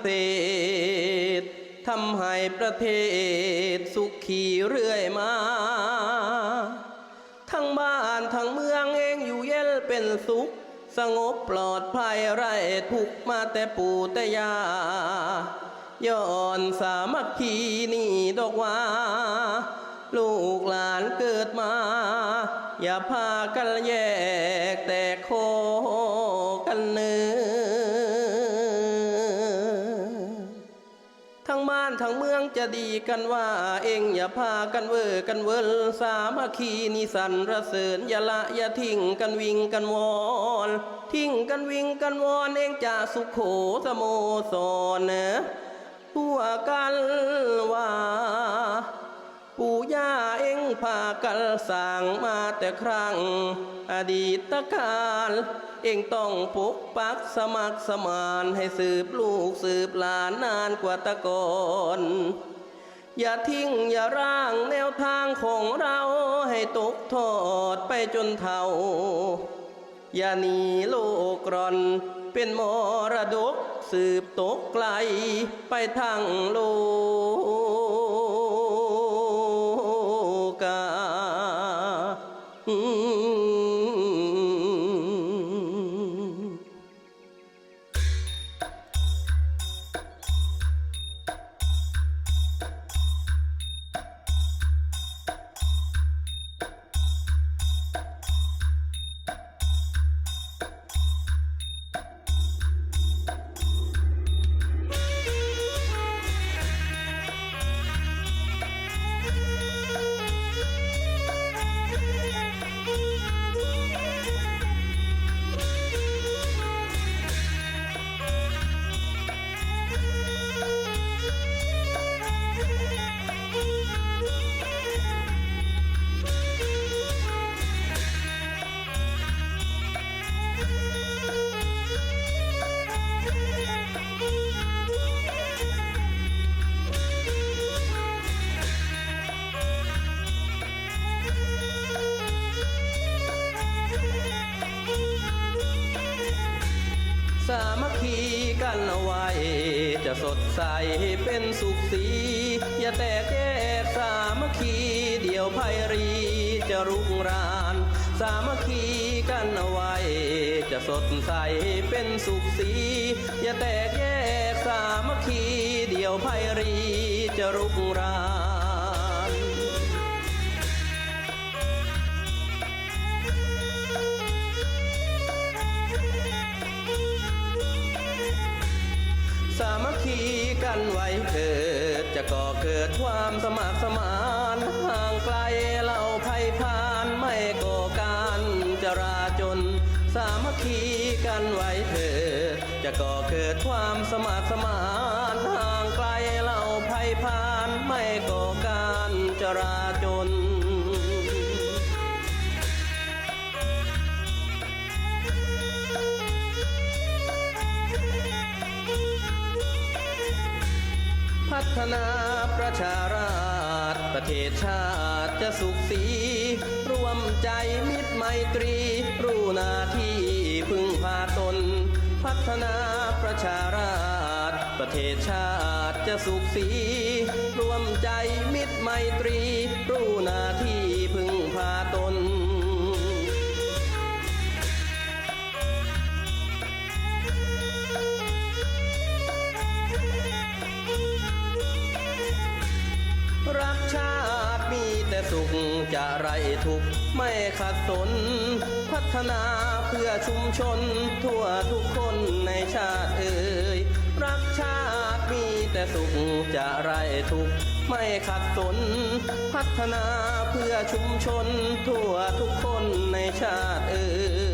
เศษทำให้ประเทศสุขีเรื่อยมา ทั้งบ้านทั้งเมืองเองอยู่เย็นเป็นสุข สงบปลอดภัยไร้ทุกมาแต่ปู่แต่ยาย้อนสามัคคีนี่ดอกว่า ลูกหลานเกิดมา อย่าพากันแยกแตกโคน จะดีกันว่าเองอย่าพากันเวอกันเวิลสามัคคีนิสันระเสริญอย่าละอย่าทิ้งกันวิ่งกันวอนทิ้งกันวิ่งกันวอนเองจะสุขโขสโมสรนะทั่วกันว่าปู่ย่าเองพากันสร้างมาแต่ครั้ง อดีตการเองต้องปกปักสมัครสมานให้สืบลูกสืบหลานนานกว่าตะกอน อย่าทิ้งอย่าร่างแนวทางของเราให้ตกทอดไปจนเท่า อย่าหนีโลกร่อน เป็นมรดกสืบตกไกลไปทางโลก มัคคีกันเอาไว้ จะสดใสเป็นสุขสี อย่าแตกแยกสามัคคีเดียวไพรีจะรุ่งราน สามัคคีกันเอาไว้ จะสดใสเป็นสุขสี อย่าแตกแยกสามัคคีเดียวไพรีจะรุ่งราน กันไว้เถิดจะก่อเกิดความสมัครสมานห่างไกลเราภัยพานไม่ก่อการจราจน สามัคคีกันไว้เถิดจะก่อเกิดความสมัครสมานห่างไกลเราภัยพานไม่ก่อการจรา ฒนาประชาราชประเทศชาติจะสุขสีรวมใจมิตรไมตรี รู้หน้าที่พึ่งพาตน พัฒนาประชาราชประเทศชาติจะสุขสีรวมใจมิตรไมตรีรู้ รักชาติมีแต่สุขจะไรทุกไม่ขัดสน พัฒนาเพื่อชุมชน ทั่วทุกคนในชาติเอ่ยรักชาติมีแต่สุขจะไรทุกไม่ขัดสน พัฒนาเพื่อชุมชน ทั่วทุกคนในชาติเอ่ย